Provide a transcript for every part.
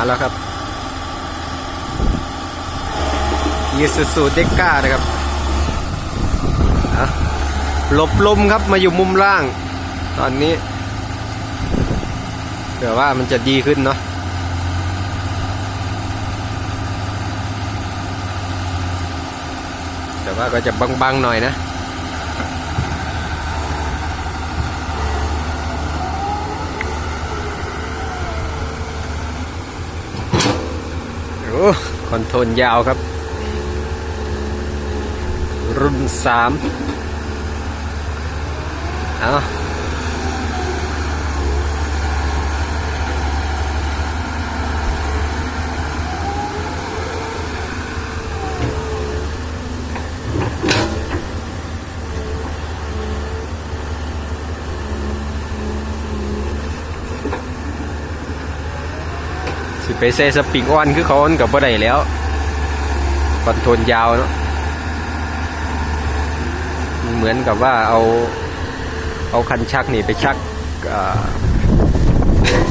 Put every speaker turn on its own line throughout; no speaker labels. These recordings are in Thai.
มาแล้วครับยีสุสูเด็กก้านะครับหลบลมครับมาอยู่มุมล่าง ตอนนี้เผื่อว่ามันจะดีขึ้นเนาะแต่ว่าก็จะบังๆหน่อยนะ โอ้ คอนโทรลยาวครับ รุ่นสามเอา สิไปใส่สปริงออนคือเขาอนกับบ่ได้แล้วคอนโทรลยาวเนาะเหมือนกับว่าเอาเอาคันชักนี่ไปชักอ่า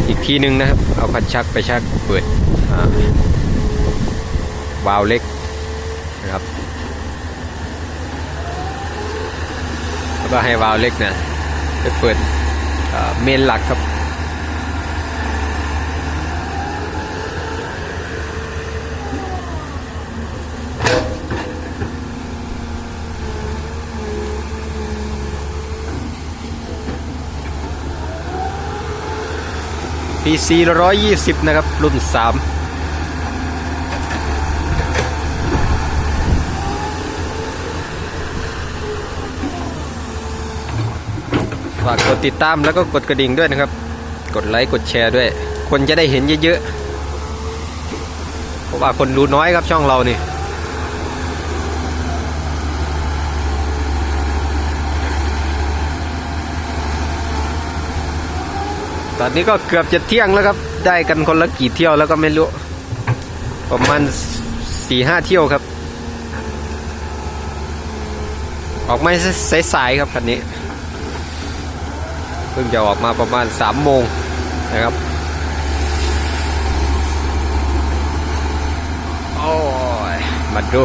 อีกทีนึงนะครับ เอาคันชักไปชักเปิดวาล์วเล็กนะครับแล้วก็ให้วาล์วเล็กนะไปเปิดเมนหลักครับ PC 120 นะครับ รุ่น 3ฝากกดติดตามแล้วก็กดกระดิ่งด้วยนะครับ กดไลค์กดแชร์ด้วย คนจะได้เห็นเยอะๆ เพราะว่าคนดูน้อยครับช่องเรานี่ ตอนนี้ก็เกือบจะเที่ยงแล้วครับ ได้กันคนละกี่เที่ยวแล้วก็ไม่รู้ ประมาณสี่ห้าเที่ยวครับ ออกมาสายๆครับคันนี้เพิ่งจะออกมาประมาณสามโมงนะครับโอ้ยมาดู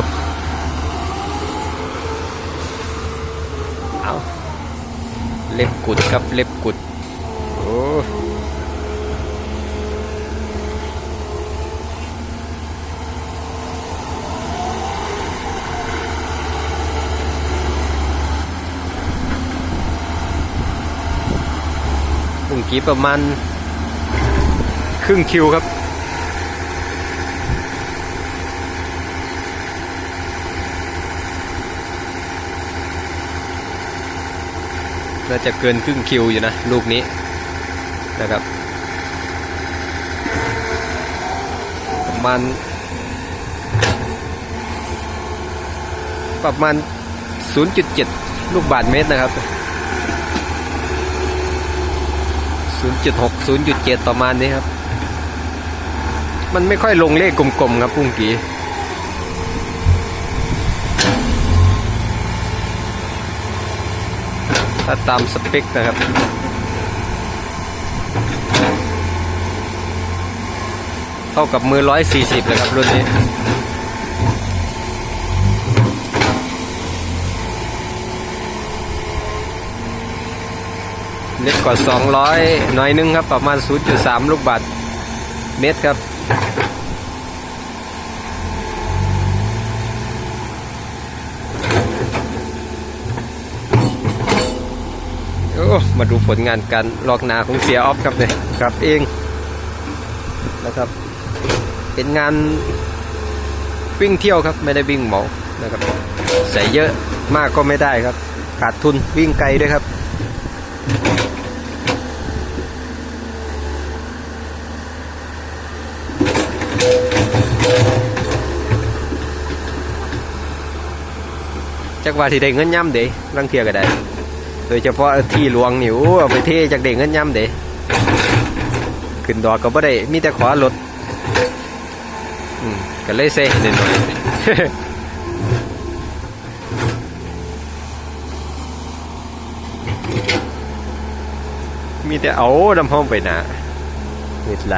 เอาเล็บกุดครับเล็บกุด โอ้ กี้ประมาณ ครึ่งคิวครับ น่าจะเกินครึ่งคิวอยู่นะ ลูกนี้นะครับ ประมาณ ประมาณ 0.7 ลูกบาทเมตรนะครับ 0.6 0.7 ประมาณนี้ครับ มันไม่ค่อยลงเลขกลมๆครับพุ่งกีถ้าตามสเปคนะครับ เท่ากับมือ 140 เลยครับรุ่นนี้ เล็กกว่า 200 หน่อยนึงครับ ประมาณ 0.3 ลูกบาทเมตรครับ โอ้ มาดูผลงานการลอกนาของเสียออฟครับเนี่ยครับเองนะครับ เป็นงานวิ่งเที่ยวครับ ไม่ได้วิ่งเหมานะครับ ใส่เยอะมากก็ไม่ได้ครับ ขาดทุนวิ่งไกลด้วยครับ จักว่าที่ได้เงินย่ำเด้รังเทียก็ได้ โดยเฉพาะที่หลวงนี่โอ้ไปเทจากเด้เงินย่ำเด้ขึ้นดอกก็บ่ได้มีแต่ขอรถก็เลยเซ่นิดหน่อยมีแต่เอาดำห้องไปหนาเห็ดไหล